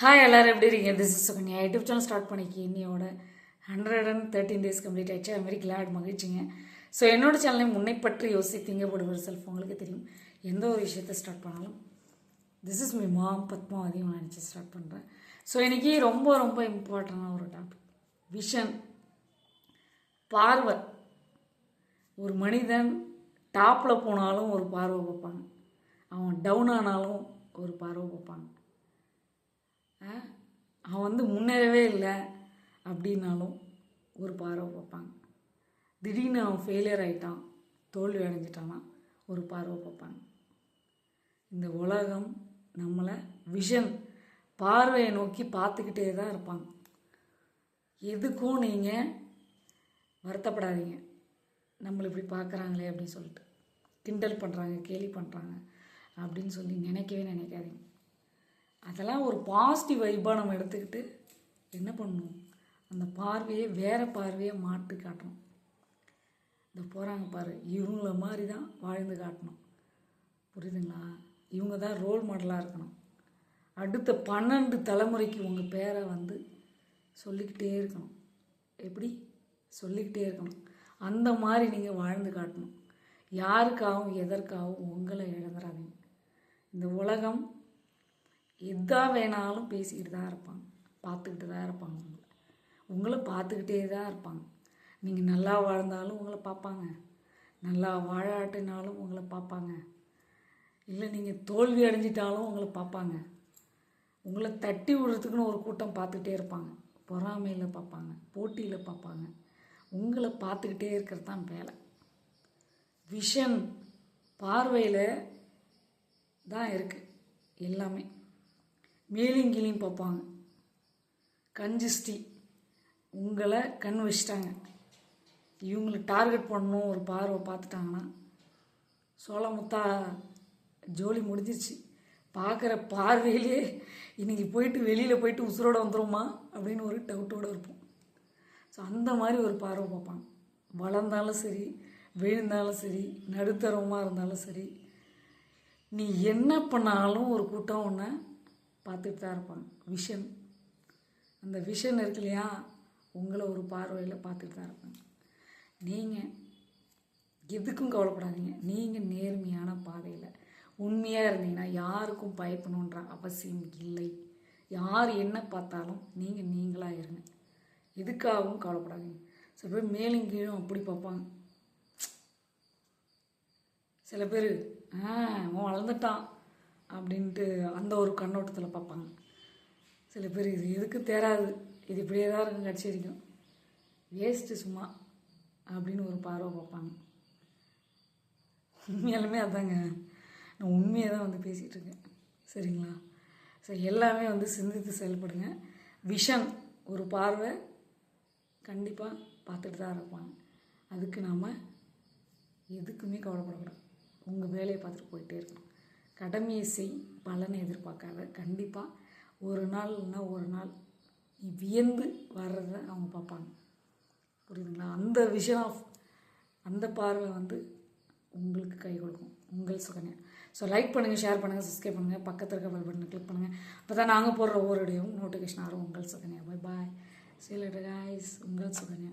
Hi எல்லோரும் எப்படி இருக்கீங்க? This is Sukanya YouTube channel start பண்ணிக்கி இன்னையோட hundred and thirteen days complete ஆயிடுச்சு. அது மாதிரி கிளாட் மகிழ்ச்சிங்க. ஸோ என்னோட சேனலை முன்னை பற்றி யோசித்தீங்க போடுகிற செல்ஃப் உங்களுக்கு தெரியும். எந்த ஒரு விஷயத்தை ஸ்டார்ட் பண்ணாலும் this is my mom Padmavati நினச்சி ஸ்டார்ட் பண்ணுறேன் ஸோ இன்றைக்கி ரொம்ப ரொம்ப இம்பார்ட்டண்டான ஒரு டாபிக் விஷன் பார்வை. ஒரு மனிதன் டாப்பில் போனாலும் ஒரு பார்வை பார்ப்பாங்க அவன் டவுன் ஆனாலும் ஒரு பார்வை பார்ப்பாங்க அவன் வந்து முன்னேறவே இல்லை அப்படின்னாலும் ஒரு பார்வை பார்ப்பாங்க. திடீர்னு அவன் ஃபெயிலியர் ஆகிட்டான் தோல்வி அடைஞ்சிட்டானா ஒரு பார்வை பார்ப்பாங்க. இந்த உலகம் நம்மளை விஷன் பார்வையை நோக்கி பார்த்துக்கிட்டே தான் இருப்பாங்க. எதுக்கும் நீங்கள் வருத்தப்படாதீங்க. நம்மளை இப்படி பார்க்குறாங்களே அப்படின்னு சொல்லிட்டு. கிண்டல் பண்ணுறாங்க கேலி பண்ணுறாங்க அப்படின்னு சொல்லி நினைக்கவே நினைக்காதீங்க. அதெல்லாம் ஒரு பாசிட்டிவ் வைப்பாக நம்ம எடுத்துக்கிட்டு என்ன பண்ணணும் அந்த பார்வையை வேறு பார்வையை மாட்டு காட்டணும். இந்த போகிறாங்க பாரு இவங்கள மாதிரி தான் வாழ்ந்து காட்டணும். புரியுதுங்களா? இவங்க தான் ரோல் மாடலாக இருக்கணும். அடுத்த பன்னெண்டு தலைமுறைக்கு உங்கள் பேரை வந்து சொல்லிக்கிட்டே இருக்கணும். எப்படி? சொல்லிக்கிட்டே இருக்கணும். அந்த மாதிரி நீங்கள் வாழ்ந்து காட்டணும். யாருக்காகவும் எதற்காகவும் உங்களை இழந்துடாதீங்க இந்த உலகம் எதாக வேணாலும் பேசிக்கிட்டு தான் இருப்பாங்க. பார்த்துக்கிட்டு தான் இருப்பாங்க. உங்களை உங்களை பார்த்துக்கிட்டே தான் இருப்பாங்க. நீங்கள் நல்லா வாழ்ந்தாலும் உங்களை பார்ப்பாங்க. நல்லா வாழாட்டினாலும் உங்களை பார்ப்பாங்க. இல்லை நீங்கள் தோல்வி அடைஞ்சிட்டாலும் உங்களை பார்ப்பாங்க. உங்களை தட்டி விடுறதுக்குன்னு ஒரு கூட்டம் பார்த்துக்கிட்டே இருப்பாங்க. பொறாமையில் பார்ப்பாங்க. போட்டியில் பார்ப்பாங்க. உங்களை பார்த்துக்கிட்டே இருக்கிறது தான் வேலை. விஷன் பார்வையில் தான் இருக்குது எல்லாமே. மேலும் கீழையும் பார்ப்பாங்க. கஞ்சிஸ்டி உங்களை கண் வச்சிட்டாங்க. இவங்களை டார்கெட் பண்ணணும் ஒரு பார்வை பார்த்துட்டாங்கன்னா சோளமுத்தா ஜோலி முடிஞ்சிருச்சு. பார்க்குற பார்வையிலே இன்றைக்கி போயிட்டு வெளியில் போயிட்டு உசுரோட வந்துருமா அப்படின்னு ஒரு டவுட்டோடு இருப்போம். ஸோ அந்த மாதிரி ஒரு பார்வை பார்ப்பாங்க. வளர்ந்தாலும் சரி விழுந்தாலும் சரி நடுத்தரமாக இருந்தாலும் சரி நீ என்ன பண்ணாலும் ஒரு கூட்டம் ஒன்று பார்த்துட்டு தான் இருப்பாங்க. விஷன். அந்த விஷன் இருக்கு இல்லையா? உங்களை ஒரு பார்வையில் பார்த்துட்டு தான் இருப்பாங்க. நீங்கள் எதுக்கும் கவலைப்படாதீங்க. நீங்கள் நேர்மையான பாதையில். உண்மையாக இருந்தீங்கன்னா யாருக்கும் பயப்படணுன்ற அவசியம் இல்லை. யார் என்ன பார்த்தாலும் நீங்கள் நீங்களாக இருங்க. எதுக்காகவும் கவலைப்படாதீங்க. சில பேர் மேலும் கீழும் அப்படி பார்ப்பாங்க. சில பேர் ஆ அவன் வளர்ந்துட்டான். அப்படின்ட்டு அந்த ஒரு கண்ணோட்டத்தில் பார்ப்பாங்க. சில பேர் இது எதுக்கு தேராது இது இப்படியே தான் இருக்கும் கட்சி வரைக்கும். வேஸ்ட்டு சும்மா அப்படின்னு ஒரு பார்வை பார்ப்பாங்க. உண்மையாலுமே அதாங்க. நான் உண்மையை தான் வந்து பேசிகிட்டு இருக்கேன். சரிங்களா? ஸோ எல்லாமே வந்து சிந்தித்து செயல்படுங்க. விஷன் ஒரு பார்வை கண்டிப்பாக பார்த்துட்டு தான் இருப்பாங்க. அதுக்கு நாம் எதுக்குமே கவலைப்படக்கூடாது உங்கள் வேலையை பார்த்துட்டு போயிட்டே இருக்கணும். கடமையை செய் பலனை எதிர்பார்க்காத. கண்டிப்பாக ஒரு நாள் இல்லைன்னா ஒரு நாள் நீ வியந்து வர்றத அவங்க பார்ப்பாங்க. புரியுதுங்களா? அந்த விஷன் ஆஃப் அந்த பார்வை வந்து உங்களுக்கு கை கொடுக்கும். உங்கள் சுகன்யா ஸோ லைக் பண்ணுங்கள் ஷேர் பண்ணுங்கள் சப்ஸ்கிரைப் பண்ணுங்கள் பக்கத்தில் இருக்க பெல் பட்டனை கிளிக் பண்ணுங்கள் அப்போ தான் நாங்கள் போடுற ஒவ்வொரு இடையும் நோட்டிஃபிகேஷன் ஆகும் உங்கள் சுகன்யா பை பாய் சீலர் காய்ஸ் உங்கள் சுகன்யா